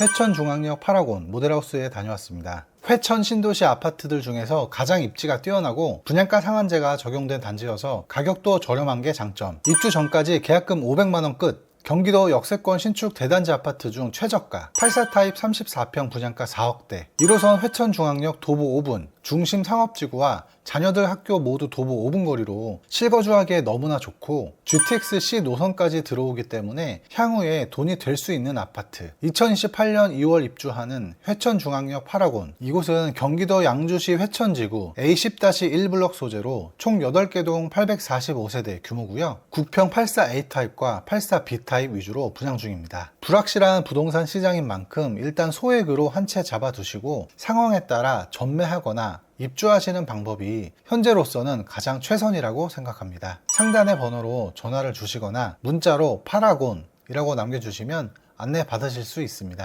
회천중앙역 파라곤 모델하우스에 다녀왔습니다. 회천 신도시 아파트들 중에서 가장 입지가 뛰어나고 분양가 상한제가 적용된 단지여서 가격도 저렴한 게 장점. 입주 전까지 계약금 500만원 끝. 경기도 역세권 신축 대단지 아파트 중 최저가 84 타입 34평 분양가 4억대 1호선 회천중앙역 도보 5분 중심 상업지구와 자녀들 학교 모두 도보 5분 거리로 실거주하기에 너무나 좋고 GTX-C 노선까지 들어오기 때문에 향후에 돈이 될 수 있는 아파트. 2028년 2월 입주하는 회천중앙역 파라곤 이곳은 경기도 양주시 회천지구 A10-1블럭 소재로 총 8개 동 845세대 규모고요. 9평 84A 타입과 84B 타입 위주로 분양 중입니다 불확실한 부동산 시장인 만큼 일단 소액으로 한 채 잡아두시고 상황에 따라 전매하거나 입주하시는 방법이 현재로서는 가장 최선이라고 생각합니다. 상단의 번호로 전화를 주시거나 문자로 파라곤 이라고 남겨주시면 안내 받으실 수 있습니다.